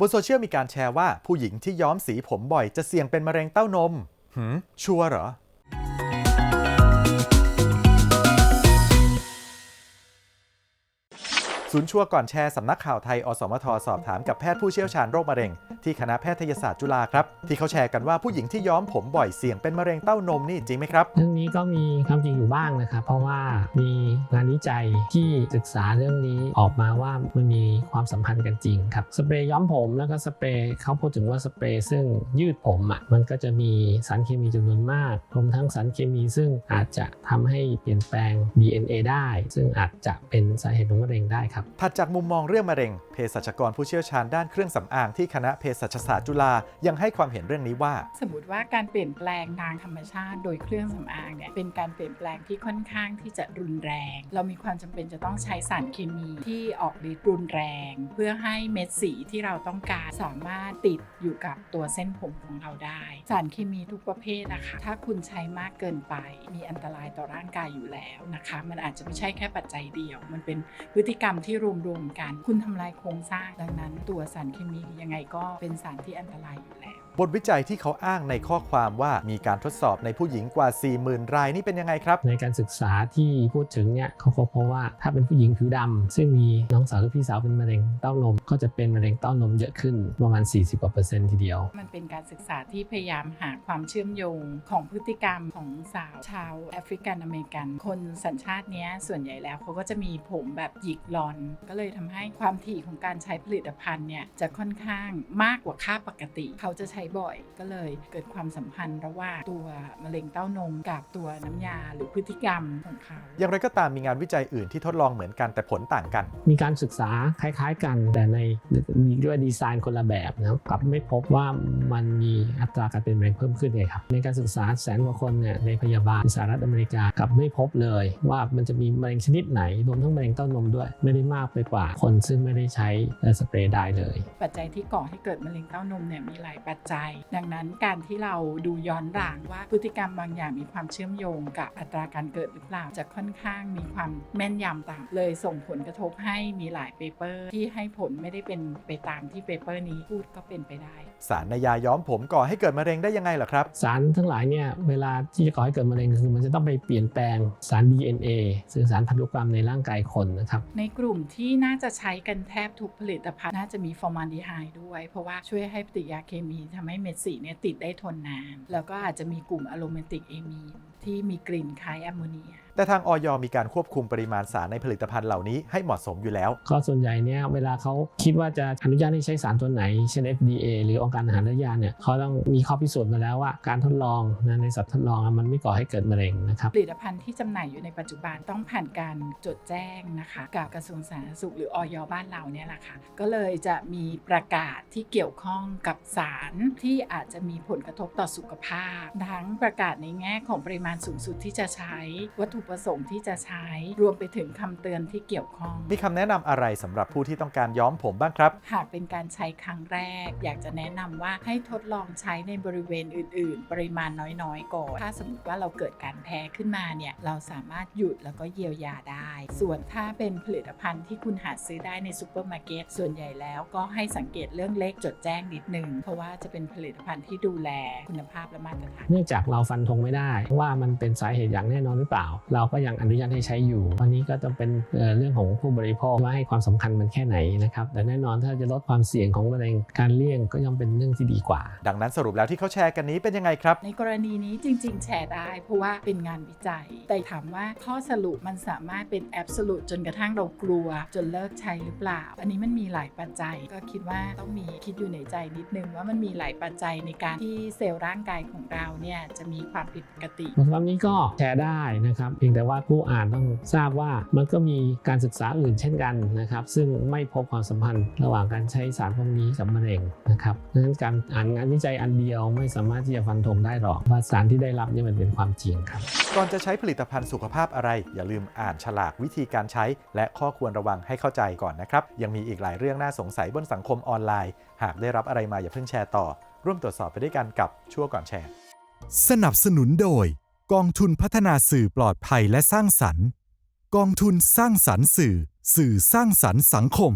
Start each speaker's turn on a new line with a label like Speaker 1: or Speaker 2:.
Speaker 1: บนโซเชียลมีการแชร์ว่าผู้หญิงที่ย้อมสีผมบ่อยจะเสี่ยงเป็นมะเร็งเต้านมหืมชัวร์เหรอ ศูนย์ชัวร์ก่อนแชร์สำนักข่าวไทย อสมทสอบถามกับแพทย์ผู้เชี่ยวชาญโรคมะเร็ง ที่คณะแพทยศาสตร์จุฬาครับ ที่เขาแชร์กันว่าผู้หญิงที่ย้อมผมบ่อยเสี่ยงเป็นมะเร็งเต้านมนี่จริงไหมครับ
Speaker 2: เรื่องนี้ก็มีความจริงอยู่บ้างนะครับ เพราะว่ามีงานวิจัยที่ศึกษาเรื่องนี้ออกมาว่ามันมีความสัมพันธ์กันจริงครับสเปรย์ย้อมผมแล้วก็สเปรย์เขาพูดถึงว่าสเปรย์ซึ่งยืดผมอะมันก็จะมีสารเคมีจำนวนมากรวมทั้งสารเคมีซึ่งอาจจะทำให้เปลี่ยนแปลง DNA ได้ ซึ่งอาจจะเป็นสาเหตุของมะเร็งได้ครับ
Speaker 1: ถัดจากมุมมองเรื่องมะเร็งเภสัชกรผู้เชี่ยวชาญด้านเครื่องสำอางที่คณะเภสัชศาสตร์จุฬายังให้ความเห็นเรื่องนี้ว่า
Speaker 3: สมมติว่าการเปลี่ยนแปลงทางธรรมชาติ โดยเครื่องสำอางเนี่ยเป็นการเปลี่ยนแปลงที่ค่อนข้างที่จะรุนแรง เรามีความจำเป็นจะต้องใช้สารเคมีที่ออกฤทธิ์รุนแรง เพื่อให้เม็ดสีที่เราต้องการสามารถติดอยู่กับตัวเส้นผมของเราได้ สารเคมีทุกประเภทนะคะถ้าคุณใช้มากเกินไป มีอันตรายต่อร่างกายอยู่แล้วนะคะ มันอาจจะไม่ใช่แค่ปัจจัยเดียว มันเป็นพฤติกรรมที่ที่รวมๆกัน คุณทำลายโครงสร้างดังนั้น ตัวสารเคมียังไงก็เป็นสารที่อันตรายอยู่แล้ว
Speaker 1: บทวิจัยที่เขาอ้างในข้อความว่ามีการทดสอบในผู้หญิงกว่า 40,000 รายนี่เป็นยังไงครับ
Speaker 2: ในการศึกษาที่พูดถึงเนี่ยเขาพบว่าถ้าเป็นผู้หญิงผิวดำซึ่งมีน้องสาวหรือพี่สาวเป็นมะเร็งเต้านม ก็จะเป็นมะเร็งเต้านมเยอะขึ้นประมาณ 40กว่าเปอร์เซ็นต์ทีเดียว
Speaker 3: มันเป็นการศึกษาที่พยายามหาความเชื่อมโยงของพฤติกรรมของสาวชาวแอฟริกันอเมริกัน คนสัญชาติเนี้ยส่วนใหญ่แล้วเขาก็จะมีผมแบบหยิกลอน ก็เลยทำให้ความถี่ของการใช้ผลิตภัณฑ์เนี่ยจะค่อนข้างมากกว่าค่าปกติ เขาจะใช้บ่อย ก็เลยเกิดความสัมพันธ์ระหว่างตัวมะเร็งเต้านมกับตัวน้ำยาหรือพฤติกรรมของเขา
Speaker 1: อย่างไรก็ตามมีงานวิจัยอื่นที่ทดลองเหมือนกันแต่ผลต่างกัน
Speaker 2: มีการศึกษาคล้ายๆกัน แต่ในด้วยดีไซน์คนละแบบนะครับกลับไม่พบว่ามันมีอัตราการเป็นมะเร็งเพิ่มขึ้นเลยครับในการศึกษาแสนกว่าคนเนี่ยในพยาบาลสหรัฐอเมริกากลับไม่พบเลยว่ามันจะมีมะเร็งชนิดไหนรวมทั้งมะเร็งเต้านมด้วย ไม่ได้มากไปกว่าคนซึ่งไม่ได้ใช้สเปรย์ได้เลย
Speaker 3: ปัจจัยที่ก่อให้เกิดมะเร็งเต้านมเนี่ยมีหลายปัจจัยดังนั้นการที่เราดูย้อนหลังว่าพฤติกรรมบางอย่างมีความเชื่อมโยงกับอัตราการเกิดหรือเปล่าจะค่อนข้างมีความแม่นยำต่ำเลยส่งผลกระทบให้มีหลายเปเปอร์ ที่ให้ผลไม่ได้เป็นไปตามที่เปเปอร์นี้พูดก็เป็นไปได้
Speaker 1: สารในยาย้อมผมก่อให้เกิดมะเร็งได้ยังไงเหรอครับ
Speaker 2: สารทั้งหลายเนี่ยเวลาที่จะก่อให้เกิดมะเร็งคือมันจะต้องไปเปลี่ยนแปลงสาร DNA ซึ่งสารพันธุกรรมในร่างกายคนนะครับ
Speaker 3: ในกลุ่มที่น่าจะใช้กันแทบทุกผลิตภัณฑ์น่าจะมีฟอร์มาลดีไฮด์ด้วย เพราะว่าช่วยให้ปฏิกิริยาเคมีททำให้เม็ดสีเนี่ยติดได้ทนนาน แล้วก็อาจจะมีกลุ่มอะโรมาติกเอมีนที่มีกลิ่นคล้ายแอมโมเนีย
Speaker 1: แต่ทางออยมีการควบคุมปริมาณสารในผลิตภัณฑ์เหล่านี้ให้เหมาะสมอยู่แล้ว
Speaker 2: ก็ส่วนใหญ่เนี่ยเวลาเขาคิดว่าจะอนุญาตให้ใช้สารตัวไหน เช่น FDA หรือองค์การอาหารและยาเนี่ยเขาต้องมีข้อพิสูจน์มาแล้วว่าการทดลองนะในสัตว์ทดลองอะมันไม่ก่อให้เกิดมะเร็งนะครับ
Speaker 3: ผลิตภัณฑ์ที่จำหน่ายอยู่ในปัจจุบันต้องผ่านการจดแจ้งนะคะกับกระทรวงสาธารณสุขหรือออยบ้านเราเนี่ยแหละค่ะก็เลยจะมีประกาศที่เกี่ยวข้องกับสารที่อาจจะมีผลกระทบต่อสุขภาพ ทั้งประกาศในแง่ของปริมาณสูงสุดที่จะใช้วัตถุประสงค์ที่จะใช้ รวมไปถึงคำเตือนที่เกี่ยวข้อง
Speaker 1: มีคำแนะนำอะไรสำหรับผู้ที่ต้องการย้อมผมบ้างครับ
Speaker 3: หากเป็นการใช้ครั้งแรก อยากจะแนะนำว่าให้ทดลองใช้ในบริเวณอื่น ๆ ปริมาณน้อยๆก่อน ถ้าสมมติว่าเราเกิดการแพ้ขึ้นมาเนี่ยเราสามารถหยุดแล้วก็เยียวยาได้ ส่วนถ้าเป็นผลิตภัณฑ์ที่คุณหาซื้อได้ในซูเปอร์มาร์เก็ตส่วนใหญ่แล้วก็ให้สังเกตเรื่องเลขจดแจ้งนิดนึงเพราะว่าจะเป็นผลิตภัณฑ์ที่ดูแลคุณภาพและมาตรฐาน
Speaker 2: เนื่องจากเราฟันธงไม่ได้ว่ามันเป็นสาเหตุอย่างแน่นอนหรือเปล่าเราก็ยังอนุญาตให้ใช้อยู่วันนี้ก็ต้องเป็นเอ่อเรื่องของผู้บริโภคว่าให้ความสำคัญมันแค่ไหนนะครับ แต่แน่นอนถ้าจะลดความเสี่ยงของมะเร็งการเลี่ยงก็ย่อมเป็นเรื่องที่ดีกว่า
Speaker 1: ดังนั้นสรุปแล้วที่เขาแชร์กันนี้เป็นยังไงครับ
Speaker 3: ในกรณีนี้จริง ๆ แชร์ได้ เพราะว่าเป็นงานวิจัย แต่ถามว่าข้อสรุปมันสามารถเป็นแอบสูตจนกระทั่งเรากลัว จนเลิกใช้หรือเปล่า อันนี้มันมีหลายปัจจัย ก็คิดว่าต้องมีคิดอยู่ในใจนิดนึงว่ามันมีหลายปัจจัยในการที่เซลล์ร่างกายของเราเนี่ยจะมีความผิดปกติ
Speaker 2: บทความนี้ก็แชร์ได้นะครับเพียงแต่ว่าผู้อ่านต้องทราบว่ามันก็มีการศึกษาอื่นเช่นกันนะครับ ซึ่งไม่พบความสัมพันธ์ระหว่างการใช้สารพวกนี้กับมะเร็งนะครับดังนั้นการอ่านงานวิจัยอันเดียวไม่สามารถที่จะฟันธงได้หรอกว่าสารที่ได้รับนี่มันเป็นความจริงครับ
Speaker 1: ก่อนจะใช้ผลิตภัณฑ์สุขภาพอะไร อย่าลืมอ่านฉลากวิธีการใช้ และข้อควรระวังให้เข้าใจก่อนนะครับ ยังมีอีกหลายเรื่องน่าสงสัยบนสังคมออนไลน์ หากได้รับอะไรมาอย่าเพิ่งแชร์ต่อ ร่วมตรวจสอบไปด้วยกันกับชั่วก่อนแชร์
Speaker 4: สนับสนุนโดย กองทุนพัฒนาสื่อปลอดภัยและสร้างสรรค์ กองทุนสร้างสรรค์สื่อ สื่อสร้างสรรค์สังคม